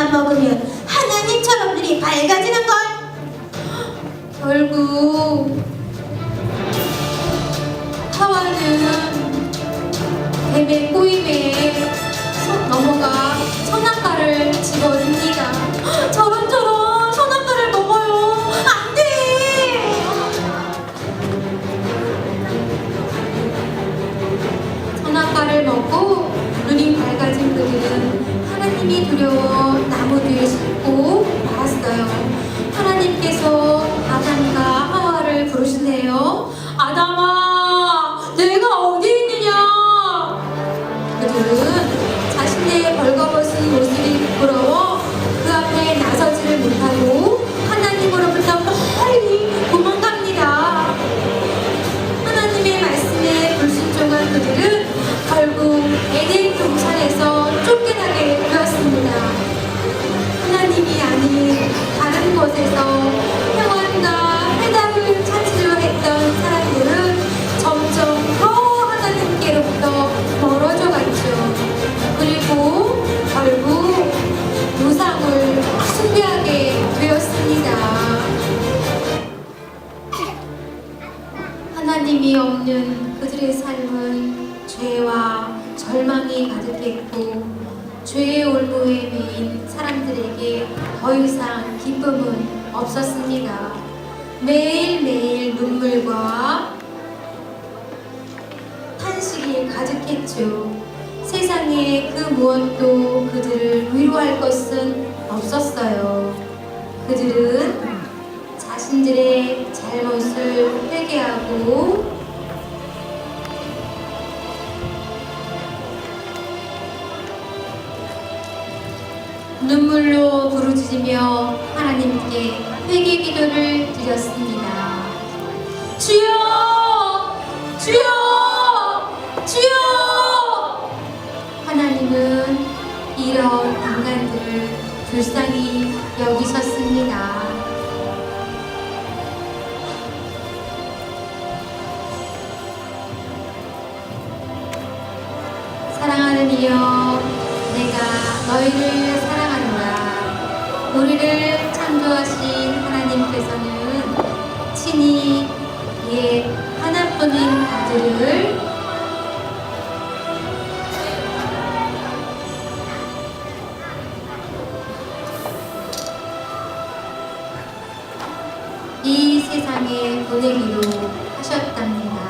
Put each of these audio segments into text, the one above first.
나만 먹으면 하나님처럼 눈이 밝아지는 걸. 결국 하와는 뱀의 꼬임에 넘어가 선악과를 집어 희망이 없는 그들의 삶은 죄와 절망이 가득했고 죄의 올무에 매인 사람들에게 더 이상 기쁨은 없었습니다. 매일매일 눈물과 탄식이 가득했죠. 세상에 그 무엇도 그들을 위로할 것은 없었어요. 그들은 자신들의 잘못을 회개하고 눈물로 부르짖으며 하나님께 회개 기도를 드렸습니다. 주여! 주여! 주여! 하나님은 이런 인간들을 불쌍히 여기셨습니다. 사랑하는 이여, 내가 너희를 사랑 우리를 창조하신 하나님께서는 친히 옛 하나뿐인 아들을 이 세상에 보내기로 하셨답니다.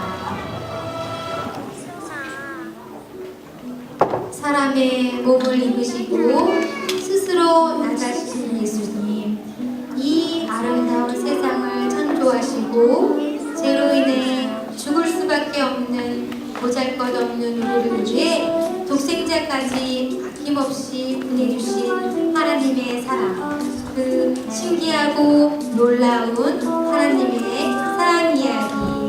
사람의 몸을 입으시고 보잘것없는 우리를 위해 독생자까지 아낌없이 보내주신 하나님의 사랑, 그 신기하고 놀라운 하나님의 사랑 이야기